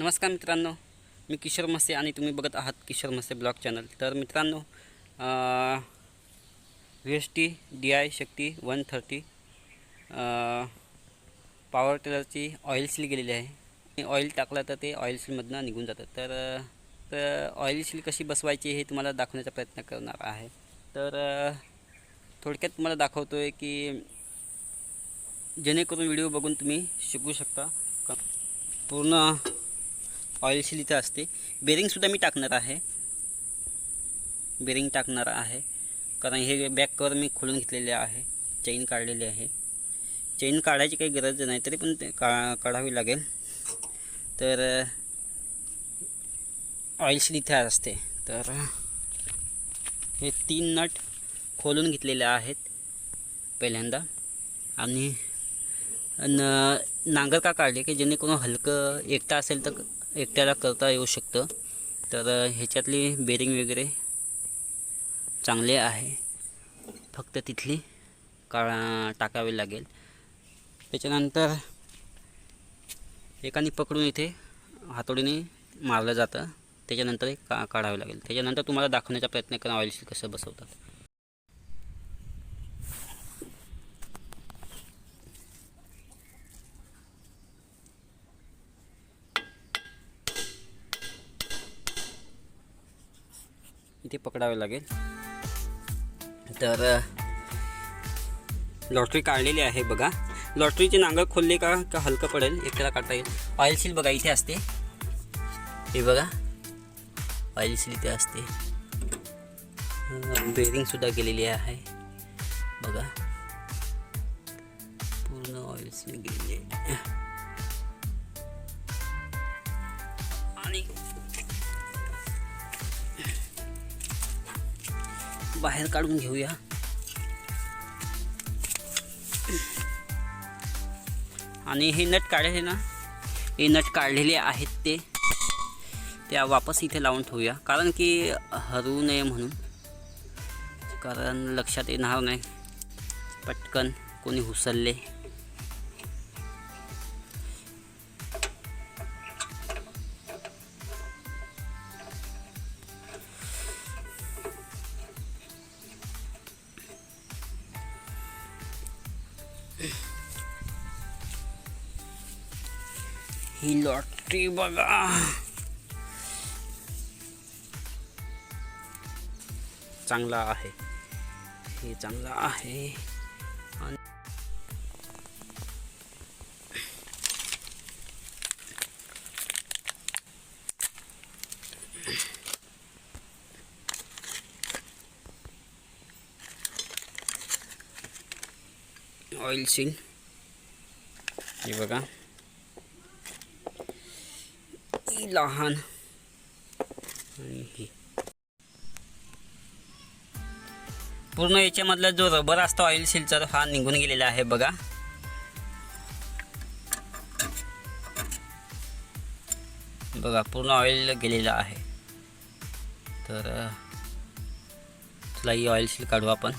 नमस्कार मित्रांनो मी किशोर मसे आणि तुम्ही बघत आहात किशोर मसे ब्लॉग चॅनल. तर मित्रांनो V S T D I Shakti one thirty power टिलरची oil seal गेलेली आहे. ऑइल टाकलं तर ते ऑइल सीलमधनं निघून जातं. तर तर ऑइल सील कशी बसवायची हे तुम्हाला दाखवण्याचा प्रयत्न करणार आहे. तर थोडक्यात तुम्हाला दाखवतो आहे की जेणेकरून व्हिडिओ बघून तुम्ही शिकू शकता. का पूर्ण ऑइल सील इथं असते बेरिंगसुद्धा मी टाकणार आहे. बेरिंग टाकणार आहे. कारण हे बॅक कवर मी खोलून घेतलेले आहे. चेन काढलेली आहे. चेन काढायची काही गरज नाही तरी पण ते का काढावी लागेल. तर ऑइल सील इथे असते. तर हे तीन नट खोलून घेतलेले आहेत पहिल्यांदा. आणि न नांगर का काढले की जेणेकरून हलकं एकटा असेल तर एकट्याला करता येऊ शकतं. तर ह्याच्यातली बेरिंग वगैरे चांगले आहे. फक्त तिथली काळा टाकावी लागेल. त्याच्यानंतर एकाने पकडून इथे हातोडीने मारलं जातं. त्याच्यानंतर का काढावं लागेल. त्याच्यानंतर तुम्हाला दाखवण्याचा प्रयत्न करावा येईल कसं बसवतात. इथे पकडावे लागेल. तर लॉटरी काढलेली आहे बघा. लॉटरीचे नांगर खोलले का का हलकं पडेल एकट्याला काढता येईल. ऑइल सील बघा, इथे असते. हे बघा. ऑइल सील इथे असते. बेरिंगसुद्धा गेलेली आहे. बघा. पूर्ण ऑइल सील गेलेली आहे. बाहेर काढून घेऊया. आणि हे नट काढले ना हे नट काढलेले आहेत ते. त्या वापस इथे लावून ठेवूया. कारण की हरू नये म्हणून. कारण लक्षात येणार नाही. पटकन कोणी हुसलले ही लॉटरी बघा. चांगला आहे. हे चांगला आहे. ऑइल सील हे बघा ही लहान आणि ही पूर्ण याच्यामधला जो रबर असतो ऑइल सीलचा हा निघून गेलेला आहे बघा. बघा पूर्ण ऑइल गेलेला आहे. तर तुला ही ऑइल सील काढू आपण.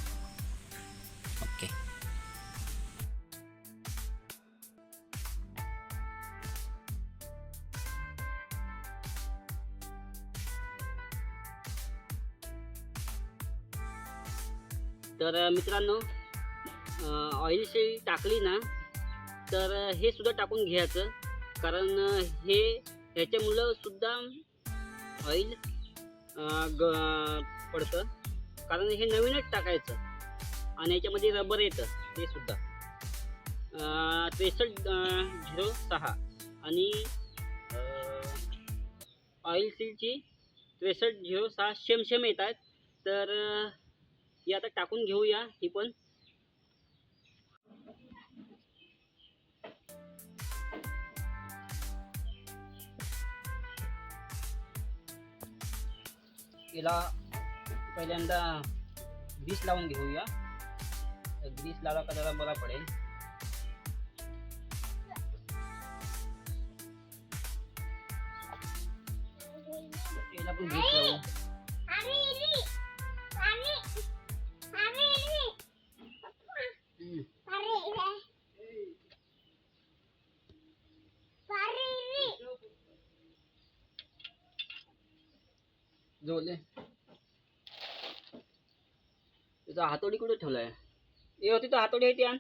तर मित्रांनो ऑइल शेळी टाकली ना तर हे सुद्धा टाकून घ्यायचं. कारण हे ह्याच्यामुळं सुद्धा ऑइल ग पडतं. कारण हे नवीनच टाकायचं. आणि याच्यामध्ये रबर येतं ते सुद्धा. त्रेसष्ट झिरो सहा. आणि ऑइल सीलची त्रेसष्ट झिरो सहा शेम शेम येत आहेत तर ही आता टाकून घेऊया ही पण. तिला पहिल्यांदा ग्रीस लावून घेऊया. ग्रीस लावला का जरा बरा पडेल. जोले तुझा हातोडी कुठे ठेवलाय? ए होती तो हातोडी आहे ती आण.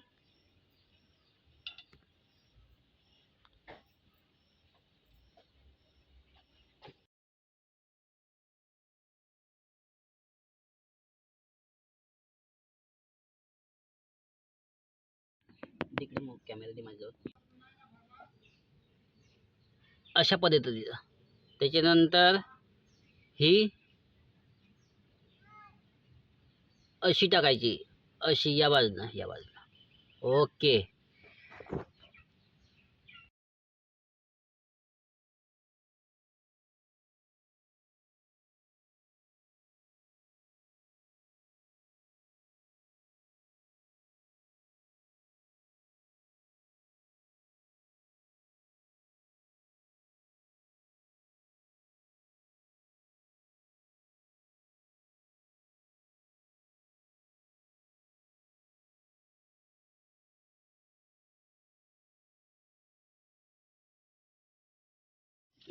तिकडे मग कॅमेरा दे माझ्याजवळ अशा पद्धतीचा. त्याच्यानंतर ही अशी टाकायची. अशी या बाजूला या बाजूला ओके.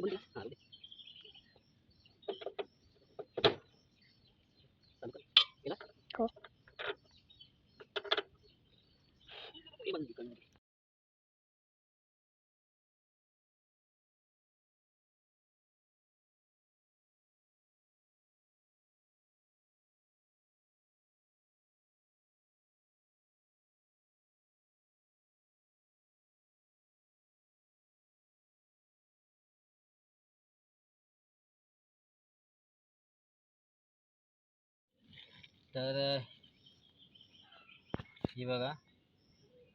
बोल दे. हा, बोल दे. चालू कर. केला? हो. हे बंद कर. तर हे बघा.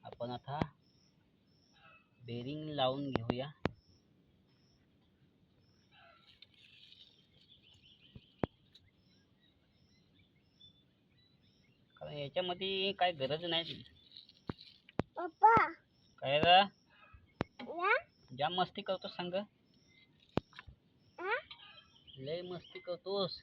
आपण आता बेरिंग लावून घेऊया. कारण याच्यामध्ये काय गरज नाही काय रे जाम मस्ती करतोस सांग? लय मस्ती करतोस.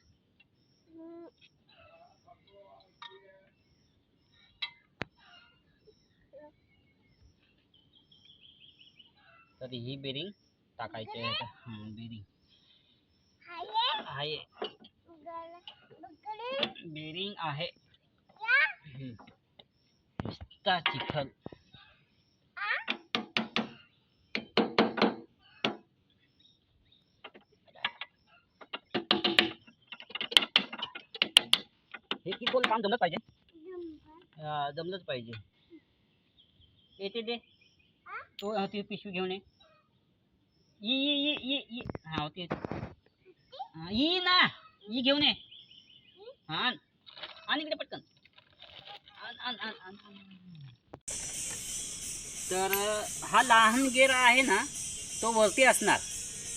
तर ही बेरिंग टाकायची आहे. हं, बेरिंग आहे. बेरिंग आहे. हं. नुसता चिखल. हे किरकोळ काम जमलं. पाहिजे जमलंच पाहिजे. येते आ? तो ती पिशवी घेऊन ये. ये ये ये ये ये. हा होती हा, ना. ये घेऊन ये. हा आण. इकडे पटकन. तर हा लहान गेर आहे ना तो वरती असणार.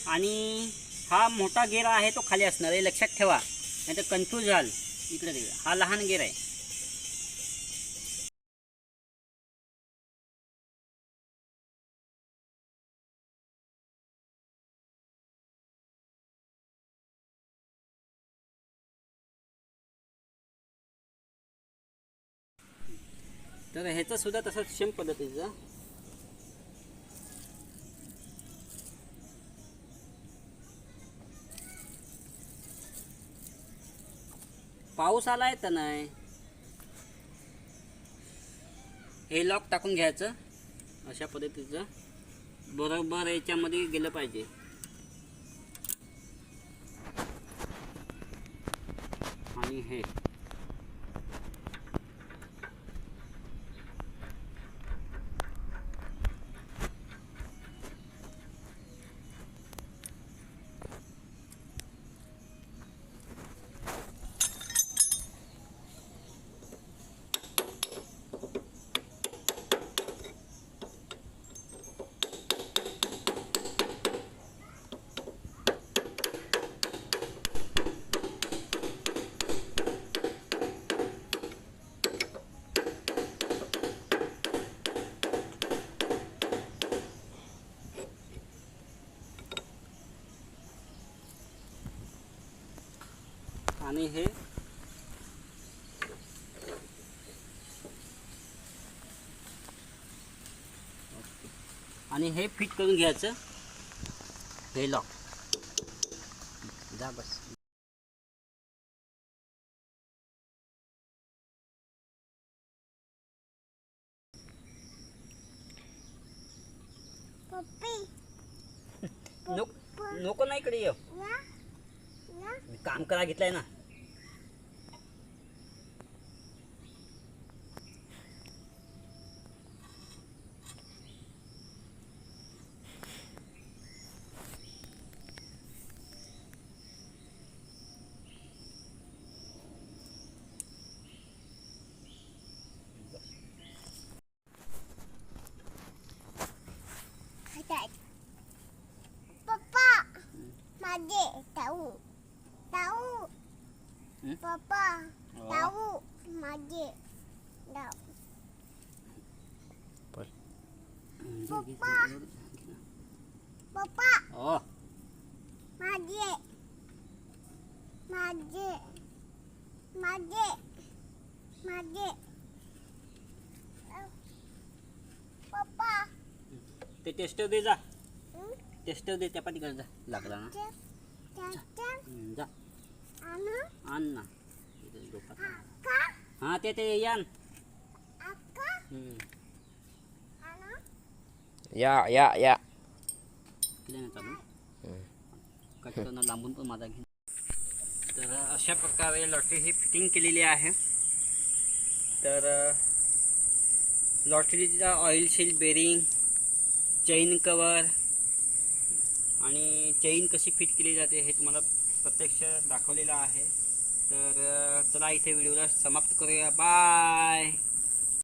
आणि हा मोठा गेर आहे तो खाली असणार. हे लक्षात ठेवा. नाही तर कन्फ्यूज इकडे तिकडे हा लहान गेर आहे. तर ह्याचा सुद्धा तसंच सेम पद्धतीचं. पाऊस आलाय तर नाही. हे लॉक टाकून घ्यायचं. अशा पद्धतीचं. बरोबर याच्यामध्ये गेलं पाहिजे. आणि हे. आणि हे आणि हे फिट करून घ्यायचं. हे लॉक जा बस. नको नाही इकडे ये काम करा घेतलाय ना. पप्पा हो. ताऊ माझे ताऊ पप्पा. पप्पा ओ माझे माझे माझे माझे पप्पा ते टेस्टर दे जा हं? टेस्टर दे त्या पाठीकडे जा लागला ना हं, जा अक्का? हा ते ते यान हं. या या या. केलं ना चालू. कटकनं लांबून पण माझा घेईन तर अशा प्रकारे लॉटरी ही फिटिंग केलेली आहे. तर लॉटरीचा oil seal bearing chain cover आणि चेन कशी फिट केली जाते हे तुम्हाला प्रत्यक्ष दाखवलेला आहे. तर चला इथे व्हिडिओला समाप्त करूया. बाय!